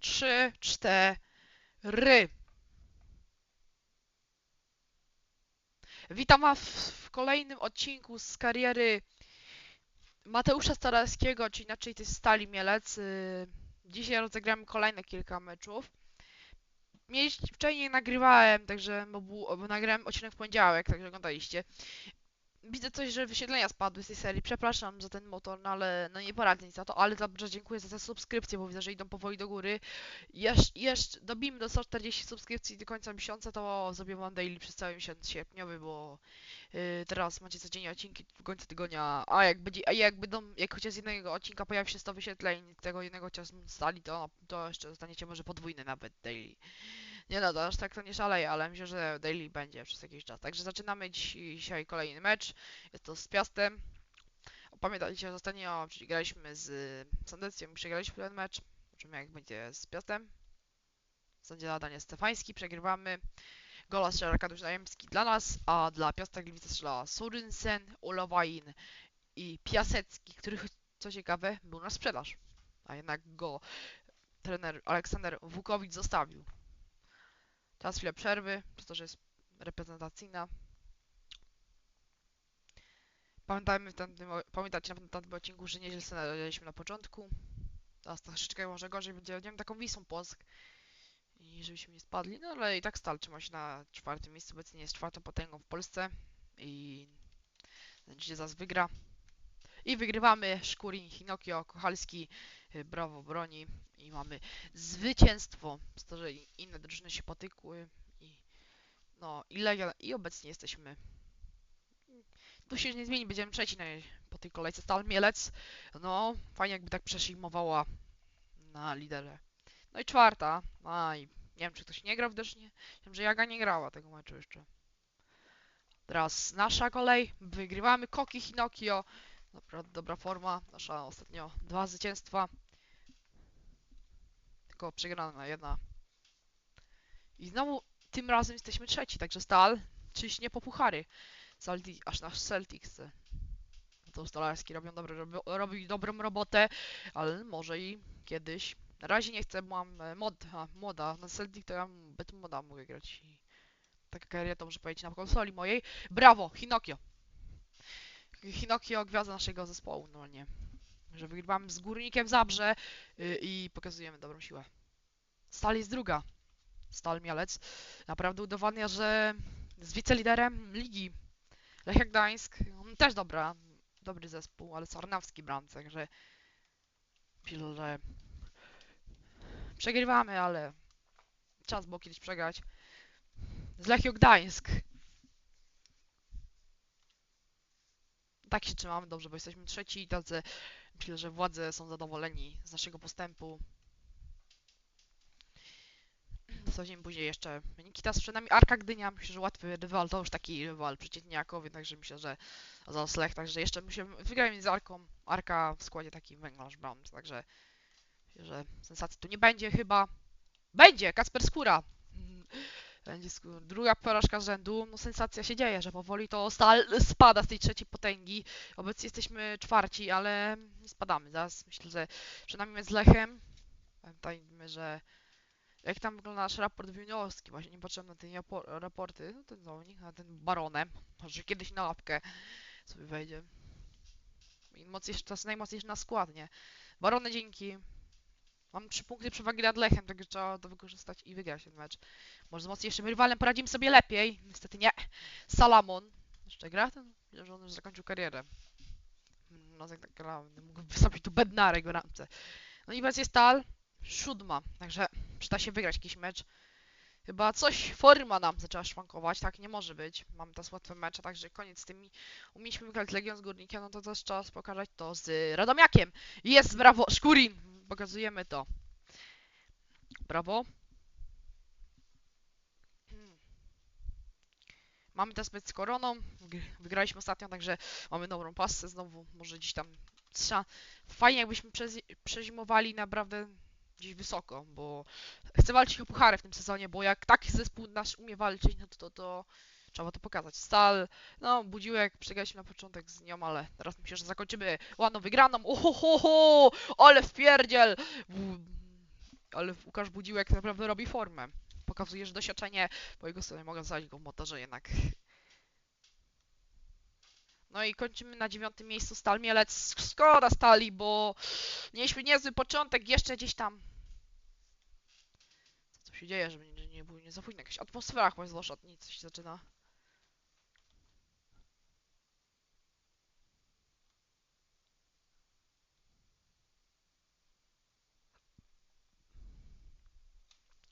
trzy, cztery. Witam was w kolejnym odcinku z kariery Mateusza Staralskiego, czy inaczej jest Stali Mielec. Y, Dzisiaj rozegramy kolejne kilka meczów. Nie nagrywałem, także, bo, był, bo nagrałem odcinek w poniedziałek, także oglądaliście. Widzę coś, że wyświetlenia spadły z tej serii. Przepraszam za ten motor, no ale no nie poradzę nic za to, ale dobrze dziękuję za te subskrypcje, bo widzę, że idą powoli do góry. Jesz, jeszcze dobijmy do 140 subskrypcji do końca miesiąca, to zrobię wam daily przez cały miesiąc sierpniowy, bo yy, teraz macie codziennie odcinki w końcu tygodnia, a jak będzie, a jak będą, jak chociaż z jednego odcinka pojawi się 100 wyświetleń, tego jednego chociaż stali, to, to jeszcze dostaniecie może podwójny nawet daily. Nie no, to aż tak to nie szaleje, ale myślę, że daily będzie przez jakiś czas. Także zaczynamy dzisiaj kolejny mecz. Jest to z Piastem. Pamiętajcie, ostatnio graliśmy z Sandecją i przegraliśmy ten mecz. Zobaczymy jak będzie z Piastem. Sędzia Daniel Stefański, przegrywamy. Gola strzela Arkadiusz Najemski dla nas, a dla Piasta Gliwice strzela Surynsen, Olowain i Piasecki, który co ciekawe był na sprzedaż. A jednak go trener Aleksander Wukowicz zostawił. Teraz chwilę przerwy, przez to, że jest reprezentacyjna. Pamiętajmy w tamtym, pamiętacie na tamtym odcinku, że nieźle naleźliśmy na początku. Teraz troszeczkę może gorzej będzie, nie wiem, taką Wisą Płock. I żebyśmy nie spadli, no ale i tak stal trzyma się na czwartym miejscu, obecnie jest czwartą potęgą w Polsce. I dzisiaj zaraz wygra. I wygrywamy Szkurin, Hinokio, Kochalski, y, brawo broni i mamy zwycięstwo. Z to, że inne drużyny się potykły i no i i obecnie jesteśmy tu się nie zmieni, będziemy trzeci na, po tej kolejce Stal Mielec. No, fajnie jakby tak przeszlimowała na liderze. No i czwarta. A i nie wiem czy ktoś nie grał widocznie. Wiem, że Jaga nie grała tego meczu jeszcze. Teraz nasza kolej. Wygrywamy Koki Hinokio. Naprawdę dobra forma. Nasza ostatnio dwa zwycięstwa. Tylko przegrana jedna. I znowu tym razem jesteśmy trzeci, także Stal ciśnie po puchary. Celtic, aż nasz Celtics. To Stalarski robią dobre, robi dobrą robotę, ale może i kiedyś. Na razie nie chcę, mam e, mod, a, moda. Na Celtic to ja bez moda mogę grać. I taka kariera to muszę powiedzieć na konsoli mojej. Brawo, Hinokio! Hinokio, gwiazda naszego zespołu, no nie. Że wygrywamy z Górnikiem Zabrze y, i pokazujemy dobrą siłę. Stal jest druga. Stal Mielec. Naprawdę udowadnia, że jest wiceliderem ligi. Lechia Gdańsk, też dobra, dobry zespół, ale Sarnawski bramce, także że przegrywamy, ale czas było kiedyś przegrać. Z Lechią Gdańsk. Tak się trzymamy dobrze, bo jesteśmy trzeci i tacy myślę, że władze są zadowoleni z naszego postępu. Sprawdzimy później jeszcze. Teraz przed nami Arka Gdynia. Myślę, że łatwy rywal. To już taki rywal przeciwniakowy, także myślę, że zaraz Lech. Także jeszcze musimy wygrać z Arką. Arka w składzie takim węglarz bramc, także myślę, że sensacji tu nie będzie chyba. Będzie! Kasper Skóra! Będzie druga porażka z rzędu. No sensacja się dzieje, że powoli to stal spada z tej trzeciej potęgi. Obecnie jesteśmy czwarci, ale nie spadamy. Zaraz myślę, że przed nami jest Lechem. Pamiętajmy, że jak tam wygląda nasz raport juniorski, właśnie nie patrzyłem na te rapo- raporty, no ten zawodnik, na ten baronem, może kiedyś na łapkę sobie wejdzie. I mocniejszy, to jest najmocniejszy na skład, nie? Barony dzięki. Mam trzy punkty przewagi nad Lechem, także trzeba to wykorzystać i wygrać ten mecz. Może z mocniejszym rywalem poradzimy sobie lepiej. Niestety nie. Salamon. Jeszcze gra ten? Że on już zakończył karierę. No tak, tak gra. Mógłby wystąpić tu bednarek w ramce. No i jest Stal. Siódma, także przyda się wygrać jakiś mecz. Chyba coś, forma nam zaczęła szwankować, tak nie może być. Mamy teraz łatwe mecze, także koniec z tymi. Umieliśmy wygrać Legion z Górnikiem, no to też czas pokazać to z Radomiakiem. Jest, brawo, Szkurin! Pokazujemy to. Brawo. Mamy teraz mecz z Koroną, Wygr- wygraliśmy ostatnio, także mamy dobrą pasę znowu, może gdzieś tam trzeba... Fajnie jakbyśmy przezi- przezimowali naprawdę gdzieś wysoko, bo chcę walczyć o puchary w tym sezonie, bo jak taki zespół nasz umie walczyć, no to, to, to trzeba to pokazać. Stal, no budziłek, przegraliśmy na początek z nią, ale teraz myślę, że zakończymy ładną wygraną. Ohohoho, ale wpierdziel! Ale Łukasz Budziłek naprawdę robi formę. Pokazuje, że doświadczenie po jego stronie mogę wsadzić go w motorze jednak. No i kończymy na dziewiątym miejscu Stal Mielec. Szkoda Stali, bo mieliśmy niezły początek, jeszcze gdzieś tam. Co się dzieje, żeby nie, nie było nie za późno. Jakaś atmosfera chyba zwłaszcza nic się zaczyna.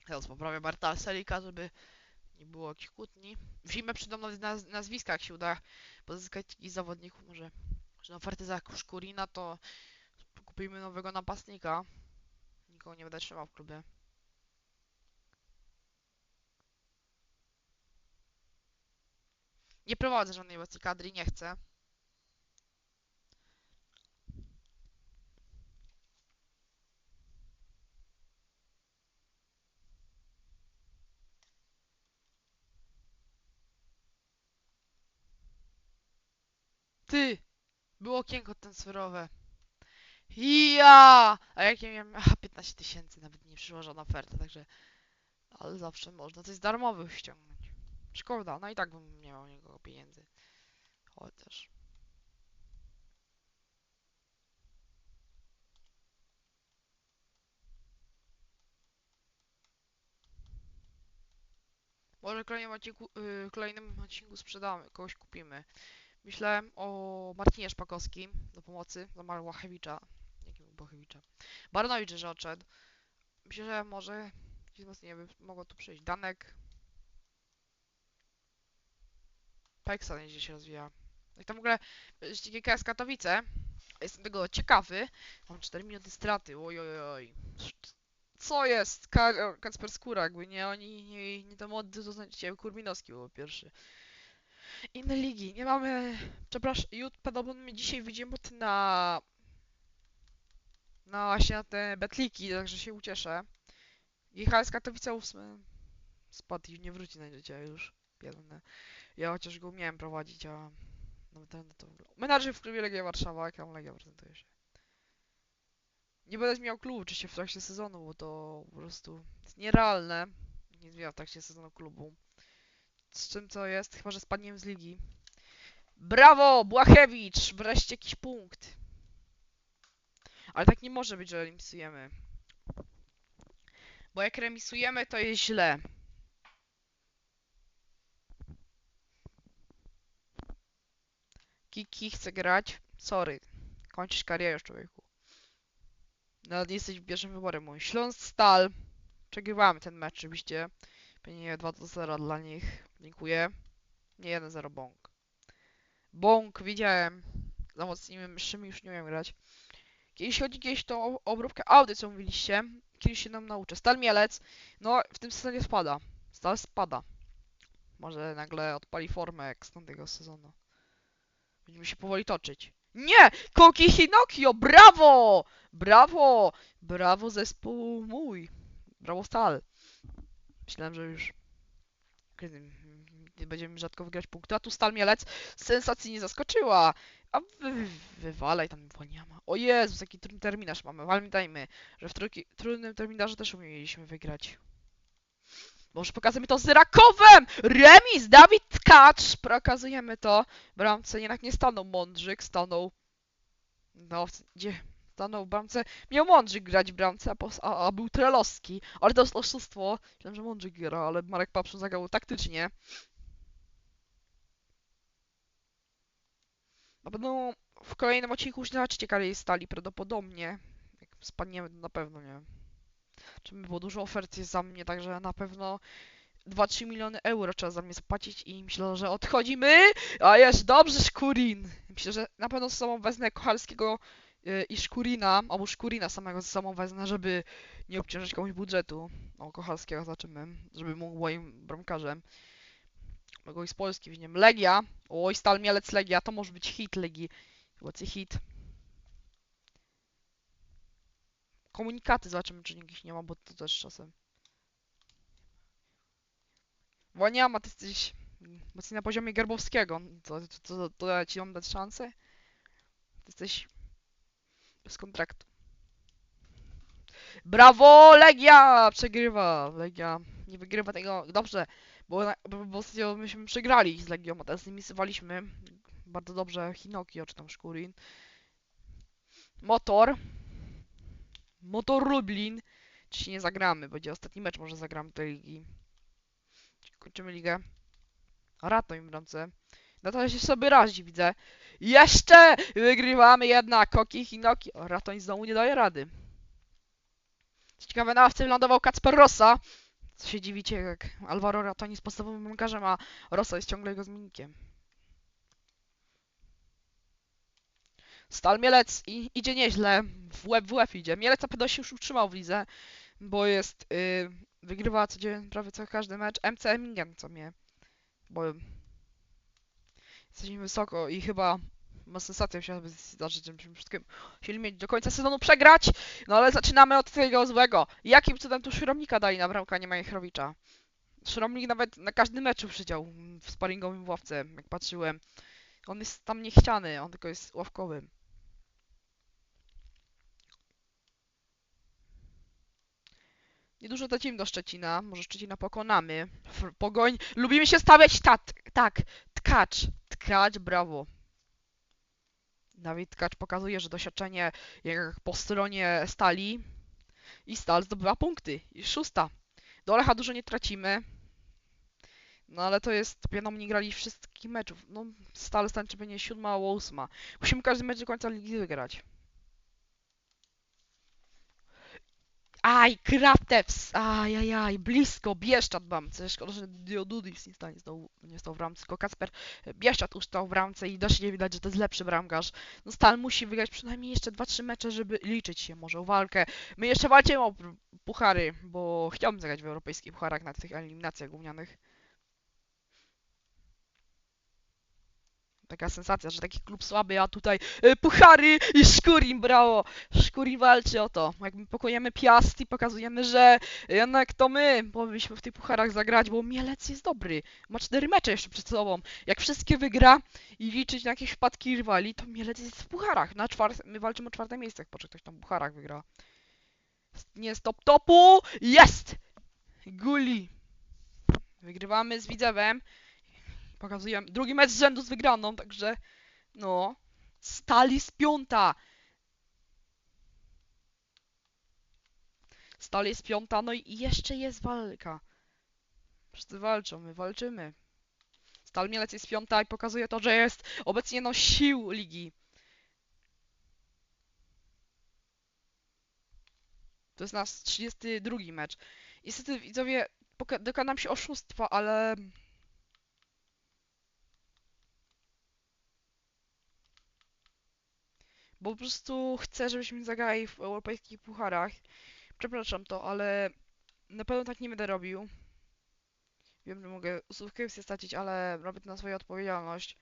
Teraz poprawię Barta Selika, żeby nie było jakichś kłótni. W zimę przydam nawet naz nazwiska, jak się uda pozyskać jakichś zawodników. Może, może na oferty za Szkurina, to kupimy nowego napastnika. Nikogo nie będę trzymał w klubie. Nie prowadzę żadnej obecnej kadry, nie chcę. Ty! Było okienko transferowe. Ja! A jak ja miałem... Aha, 15 tysięcy, nawet nie przyszła żadna oferta, także... Ale zawsze można coś darmowych ściągnąć. Szkoda, no i tak bym nie miał niego pieniędzy. Chociaż... Może w kolejnym odcinku, yy, kolejnym odcinku sprzedamy, kogoś kupimy. Myślałem o Martinie Szpakowskim do pomocy za Łachewicza. Jakiego Błachewicza? Baranowicz, odszedł. Myślę, że może wzmocnienie by mogło tu przyjść. Danek. Peksa nieźle się rozwija. Jak tam w ogóle GKS Katowice, jestem tego ciekawy. Mam 4 minuty straty, oj oj oj. Co jest? Ka Kacper Skóra, jakby nie oni, nie, nie to młody, to znaczy Kurminowski był pierwszy inne ligi. Nie mamy. Przepraszam, jut podobno dzisiaj widzimy na. Na właśnie na te betliki, także się ucieszę. GHS Katowice 8 spadł i nie wróci na życie już. Biedny. Ja chociaż go umiałem prowadzić, a nawet ten to. Menadżer w klubie Legia Warszawa, jak tam Legia prezentuje się. Nie będę zmieniał klubu oczywiście w trakcie sezonu, bo to po prostu jest nierealne. Nie zmieniał w trakcie sezonu klubu z czym to jest, chyba że spadniemy z ligi. Brawo, Błachewicz! Wreszcie jakiś punkt. Ale tak nie może być, że remisujemy. Bo jak remisujemy, to jest źle. Kiki chce grać. Sorry. Kończysz karierę człowieku. Nawet nie jesteś pierwszym wyborem mój. Śląsk Stal. Przegrywamy ten mecz oczywiście. Pewnie 2 do 0 dla nich. Dziękuję. Nie 1-0 bąk. Bąk, widziałem. Za mocnymi myszami już nie umiem grać. Kiedyś chodzi kiedyś to o obróbkę Audi, co mówiliście. Kiedyś się nam nauczę. Stal Mielec. No, w tym sezonie spada. Stal spada. Może nagle odpali formę jak z tamtego sezonu. Będziemy się powoli toczyć. Nie! Koki Hinokio! Brawo! Brawo! Brawo zespół mój. Brawo Stal. Myślałem, że już będziemy rzadko wygrać punkty, a tu Stal Mielec sensacyjnie zaskoczyła. A wy, wywalaj tam Waniama. O Jezus, jaki trudny terminarz mamy. Pamiętajmy, że w trójki, trudnym terminarzu też umieliśmy wygrać. Może pokażemy to z Rakowem! Remis! Dawid Tkacz! Pokazujemy to. Bramce jednak nie stanął Mądrzyk, stanął... No, gdzie? Stanął w bramce. Miał Mądrzyk grać w bramce, a, a, a był Trelowski. Ale to jest oszustwo. Myślałem, że Mądrzyk gra, ale Marek Papszun zagrał taktycznie. Na pewno w kolejnym odcinku już zobaczycie kariery stali prawdopodobnie. Jak spadniemy, na pewno nie. Czy było dużo ofert jest za mnie, także na pewno 2-3 miliony euro trzeba za mnie zapłacić i myślę, że odchodzimy. A jest dobrze, Szkurin. Myślę, że na pewno z sobą wezmę Kochalskiego i Szkurina, albo Szkurina samego ze sobą wezmę, żeby nie obciążyć komuś budżetu. O, Kochalskiego zobaczymy, żeby mógł moim bramkarzem. I z Polski winiem. Legia. Oj, Stal Mielec Legia, to może być hit Legii. Łacy hit. Komunikaty zobaczymy, czy jakichś nie ma, bo to też czasem. Waniama, ty jesteś mocniej na poziomie Gerbowskiego. To, to, to, to ja ci mam dać szansę? Ty jesteś bez kontraktu. Brawo, Legia! Przegrywa. Legia nie wygrywa tego. Dobrze, bo, bo, ostatnio myśmy przegrali z Legią, a teraz z nimi sywaliśmy. Bardzo dobrze. Hinokio czy tam Szkurin. Motor. Motor Lublin. Dzisiaj nie zagramy, będzie ostatni mecz, może zagramy tej ligi. Kończymy ligę. Ratoń w bramce. Natalia się sobie razi, widzę. Jeszcze! Wygrywamy jednak! Koki, Hinoki. O, Ratoń znowu nie daje rady. Co ciekawe, na ławce wylądował Kacper Rossa. Co się dziwicie, jak Alvaro Ratoni jest podstawowym bramkarzem, a Rossa jest ciągle jego zmiennikiem. Stal Mielec i, idzie nieźle. W łeb w łeb idzie. Mielec na się już utrzymał w lidze, bo jest... Yy, wygrywa co dzień, prawie co każdy mecz. MC Emmingen, co mnie... Bo... Jesteśmy wysoko i chyba... Ma sensację musiałaby zdarzyć, żebyśmy wszystkim chcieli mieć do końca sezonu przegrać. No ale zaczynamy od tego złego. Jakim cudem tu Szyromnika dali na bramkę, a nie Majchrowicza? Szyromnik nawet na każdym meczu siedział w sparingowym ławce, jak patrzyłem. On jest tam niechciany, on tylko jest ławkowym. Niedużo tracimy do Szczecina, może Szczecina pokonamy. Pogoń, lubimy się stawiać, tak, tak, tkacz, tkacz, brawo. Dawid Tkacz pokazuje, że doświadczenie po stronie stali i stal zdobywa punkty. I szósta. Do Lecha dużo nie tracimy. No ale to jest, wiadomo, nie grali wszystkich meczów. No, stale stańczy będzie siódma albo ósma. Musimy każdy mecz do końca ligi wygrać. Aj, Kraftews! Ajajaj, blisko, Bieszczad mam. Szkoda, że Diodudis nie stanie, stał, nie stał w ramce, tylko Kacper Bieszczad już stał w ramce i dość nie widać, że to jest lepszy bramkarz. No Stal musi wygrać przynajmniej jeszcze 2-3 mecze, żeby liczyć się może o walkę. My jeszcze walczymy o puchary, bo chciałbym zagrać w europejskich pucharach na tych eliminacjach gównianych. Taka sensacja, że taki klub słaby, a tutaj e, puchary i Szkurin, brawo! Szkurin walczy o to. Jak my pokonujemy Piast i pokazujemy, że jednak to my powinniśmy w tych pucharach zagrać, bo Mielec jest dobry. Ma cztery mecze jeszcze przed sobą. Jak wszystkie wygra i liczyć na jakieś wpadki rywali, to Mielec jest w pucharach. Na czwarte, my walczymy o czwarte miejsce, czy ktoś tam w pucharach wygra. Nie z top topu! Jest! Guli. Wygrywamy z Widzewem. Pokazujemy drugi mecz z rzędu z wygraną, także no. Stali z piąta. Stali jest piąta, no i jeszcze jest walka. Wszyscy walczą, my walczymy. Stal Mielec jest piąta i pokazuje to, że jest obecnie no sił ligi. To jest nasz 32 mecz. Niestety widzowie, dokonam się oszustwa, ale Bo po prostu chcę, żebyśmy zagrali w europejskich pucharach. Przepraszam to, ale na pewno tak nie będę robił. Wiem, że mogę subskrypcję stracić, ale robię to na swoją odpowiedzialność.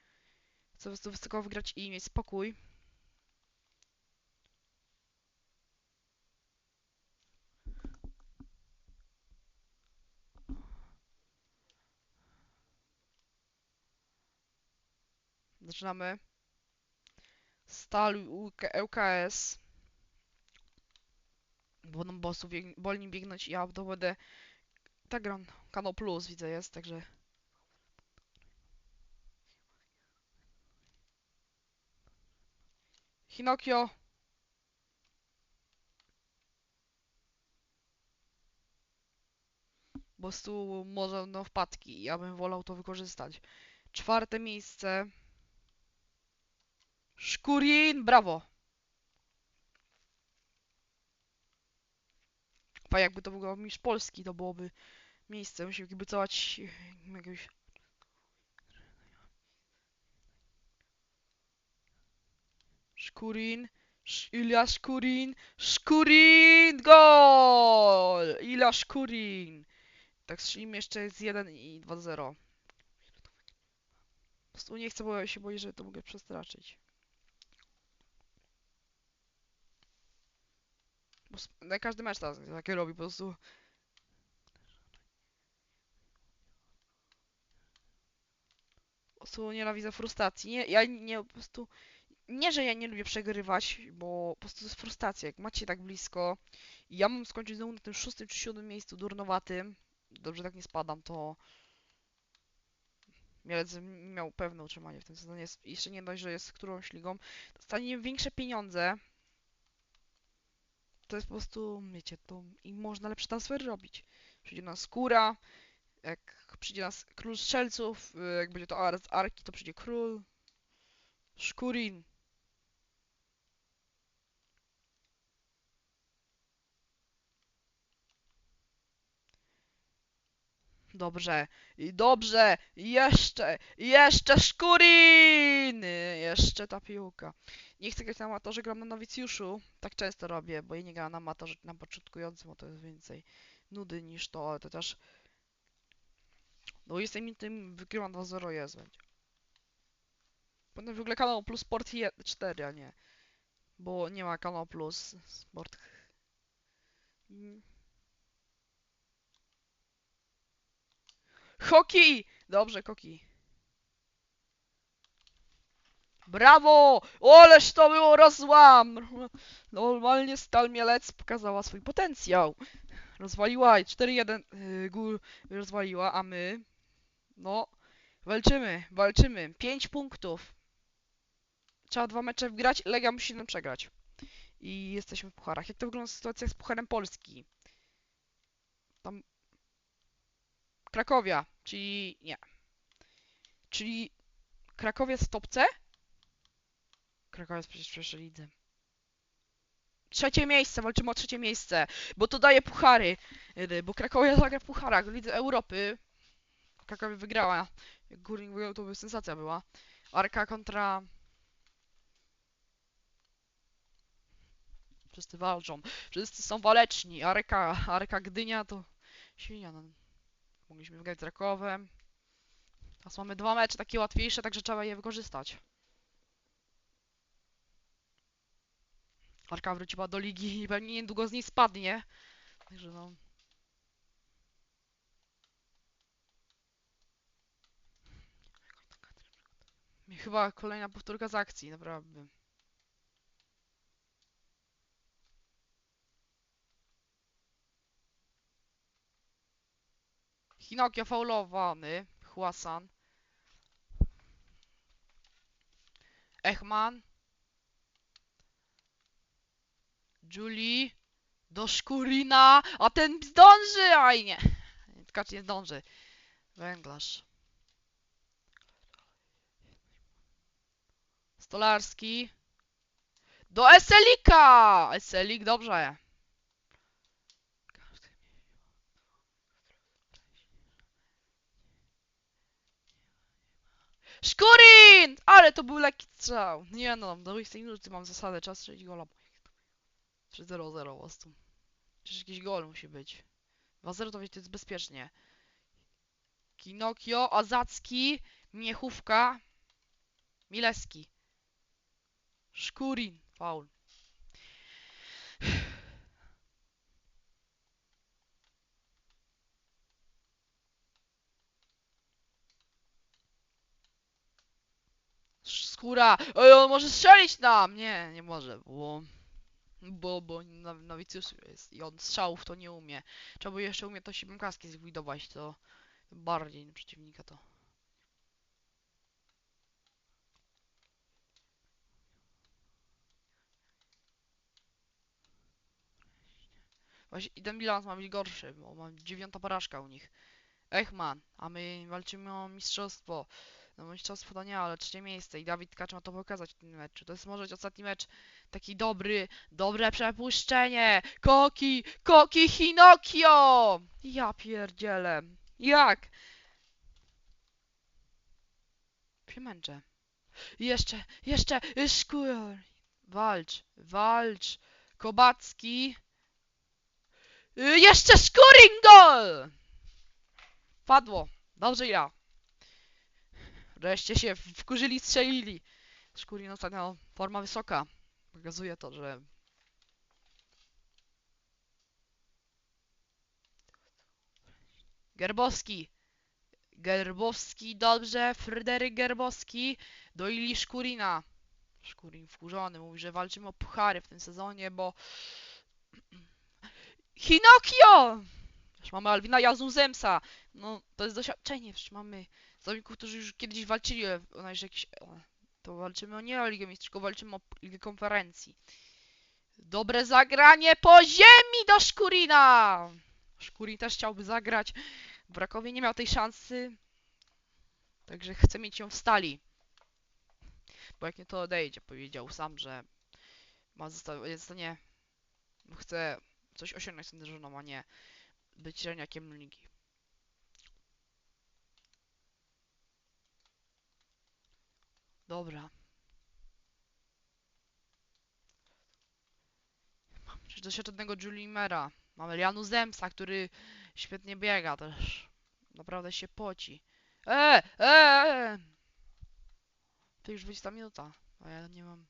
Chcę po prostu wysoko wygrać i mieć spokój. Zaczynamy. Stal ŁKS. Będą bossów bieg wolni biegnąć i ja to będę... Tak gram. Kanał Plus widzę jest, także... Hinokio. Po prostu może no wpadki. Ja bym wolał to wykorzystać. Czwarte miejsce. Szkurin, brawo. A jakby to był mistrz Polski, to byłoby miejsce. Musimy kibicować e, jakiegoś... Szkurin. Sz Ilya Szkurin. Szkurin! Gol! Ilya Szkurin. Tak strzelimy jeszcze jest 1 i 2-0. Po prostu nie chcę, bo się boję, że to mogę przestraszyć. Na każdy mecz teraz takie robi, po prostu. Po prostu nienawidzę frustracji. Nie, ja nie po prostu nie, że ja nie lubię przegrywać, bo po prostu to jest frustracja. Jak macie tak blisko i ja mam skończyć znowu na tym szóstym czy siódmym miejscu durnowatym, dobrze tak nie spadam, to Mielec miał pewne utrzymanie w tym sezonie. Jeszcze nie dość, że jest którąś ligą, dostanie większe pieniądze. To jest po prostu, wiecie, to i można lepsze transfery robić. Przyjdzie nas skóra, jak przyjdzie nas król strzelców, y, jak będzie to z Arki, to przyjdzie król. Szkurin. Dobrze, i dobrze, jeszcze, jeszcze Szkurin! Y, Jeszcze ta piłka. Nie chcę grać na amatorze, gram na nowicjuszu. Tak często robię, bo ja nie gram na amatorze, na początkującym, bo to jest więcej nudy niż to, ale to też... No jestem tym wygrywam 2-0 jest będzie. Będę w ogóle kanał Plus Sport 4, a nie. Bo nie ma kanał Plus Sport. Hoki! Dobrze, Koki. Brawo! Oleż to było rozłam! Normalnie Stal Mielec pokazała swój potencjał. Rozwaliła i 4-1 yy, rozwaliła, a my... No, walczymy, walczymy. 5 punktów. Trzeba dwa mecze wgrać, Legia musi jeden przegrać. I jesteśmy w pucharach. Jak to wygląda sytuacja z Pucharem Polski? Tam... Krakowia, czyli... nie. Czyli Krakowiec w topce? Krakowiec przecież pierwszej lidze. Trzecie miejsce, walczymy o trzecie miejsce, bo to daje puchary. Yy, Bo Krakowia zagra w pucharach, Lidze Europy. Krakowie wygrała. Jak Górnik wygrał, to by sensacja była. Arka kontra... Wszyscy walczą. Wszyscy są waleczni. Arka, Arka Gdynia to... Świnia, no. Mogliśmy wygrać z Rakowem. Teraz mamy dwa mecze takie łatwiejsze, także trzeba je wykorzystać. Arka wróciła do ligi i pewnie niedługo z niej spadnie. Także no... Chyba kolejna powtórka z akcji, naprawdę. Hinokio faulowany. Chłasan. Echman. Julie. Do Szkurina. A ten zdąży! Aj nie. Tkacz nie zdąży. Węglarz. Stolarski. Do Eselika! Eselik, dobrze. Szkurin! Ale to był lekki strzał. Nie no, do 20 minuty mam zasadę, czas strzelić gola. 3-0-0 po prostu. Przecież jakiś gol musi być. 2-0 to wiecie, to jest bezpiecznie. Kinokio, Azacki, Miechówka, Mileski. Szkurin, faul. Skóra! Ej, on może strzelić nam! Nie, nie może, bo... Bo, bo na- nowicjusz jest i on strzałów to nie umie. Trzeba by jeszcze umie to się kaski zlikwidować, to bardziej przeciwnika to. Właśnie i ten bilans ma być gorszy, bo mam dziewiąta porażka u nich. Echman, a my walczymy o mistrzostwo. No mistrzostwo to nie, ale trzecie miejsce i Dawid Tkacz ma to pokazać w tym meczu. To jest może być ostatni mecz taki dobry, dobre przepuszczenie. Koki, Koki Hinokio! Ja pierdzielę. Jak? Się. Jeszcze, jeszcze, szkur. Walcz, walcz. Kobacki. Y, Jeszcze Szkurin gol! Padło. Dobrze ja. Wreszcie się wkurzyli, strzelili. Szkurin ostatnio forma wysoka. Pokazuje to, że... Gerbowski. Gerbowski, dobrze. Fryderyk Gerbowski. Do Ili Szkurina. Szkurin wkurzony, mówi, że walczymy o puchary w tym sezonie, bo... Hinokio! Już mamy Alwina Jazuzemsa. No, to jest doświadczenie, przecież mamy zawodników, którzy już kiedyś walczyli, o- jakieś... o, To walczymy o nie o Ligę Mistrzów, tylko walczymy o Ligę Konferencji. Dobre zagranie po ziemi do Szkurina! Szkurin też chciałby zagrać. W Rakowie nie miał tej szansy. Także chce mieć ją w stali. Bo jak nie to odejdzie, powiedział sam, że ma zosta- zostanie... Chce coś osiągnąć z tą drużyną, a nie być średniakiem ligi. Dobra. Mamy doświadczonego Julimera. Mamy Lianu Zemsa, który świetnie biega też. Naprawdę się poci. E, e, e! To już 20 minuta, a ja nie mam...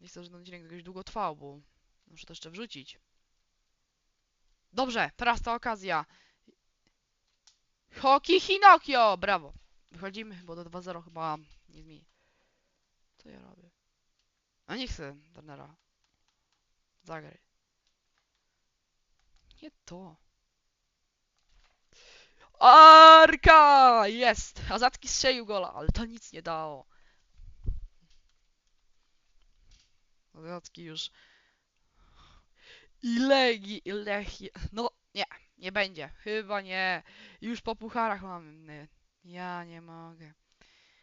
Nie chcę, żeby ten odcinek jakoś długo trwał, bo muszę to jeszcze wrzucić. Dobrze, teraz ta okazja. Hoki Hinokio! Brawo. Wychodzimy, bo do 2-0 chyba nie zmieni. Co ja robię? A nie chcę trenera. Zagraj. Nie to. Arka! Jest! Azatki strzelił gola, ale to nic nie dało. Azatki już... Ilegi, Ilegi... No, nie, nie będzie. Chyba nie. Już po pucharach mamy. Ja nie mogę.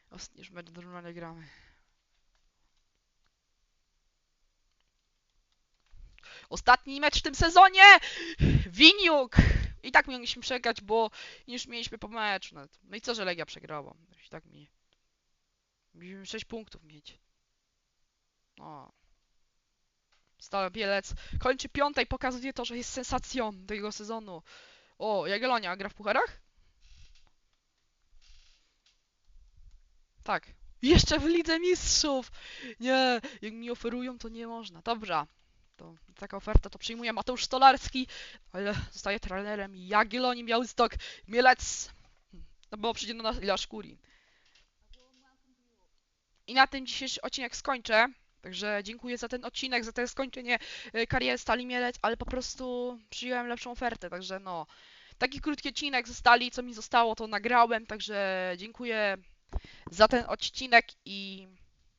Ostatni już mecz normalnie gramy. Ostatni mecz w tym sezonie! Winiuk! I tak mieliśmy przegrać, bo już mieliśmy po meczu nawet. No i co, że Legia przegrała? I tak mi... Mieliśmy 6 punktów mieć. O. Stale Bielec kończy piąte i pokazuje to, że jest sensacją tego sezonu. O, Jagiellonia gra w pucharach? Tak. Jeszcze w Lidze Mistrzów! Nie, jak mi oferują, to nie można. Dobra. To taka oferta to przyjmuje Mateusz Stolarski, ale zostaje trenerem Jagiellonii Białystok Mielec. No bo przyjdzie do nas Ila Szkurin. I na tym dzisiejszy odcinek skończę. Także dziękuję za ten odcinek, za to skończenie e, kariery Stali Mielec, ale po prostu przyjąłem lepszą ofertę, także no. Taki krótki odcinek ze Stali, co mi zostało, to nagrałem, także dziękuję za ten odcinek i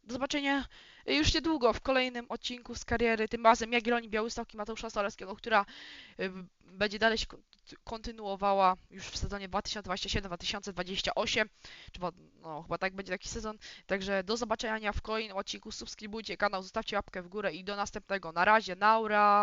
do zobaczenia już niedługo w kolejnym odcinku z kariery, tym razem Jagiellonii Białystok i Mateusza Stolarskiego, która y, będzie dalej się kon- kontynuowała już w sezonie 2027-2028, czy no chyba tak będzie taki sezon, także do zobaczenia w kolejnym odcinku, subskrybujcie kanał, zostawcie łapkę w górę i do następnego, na razie, naura!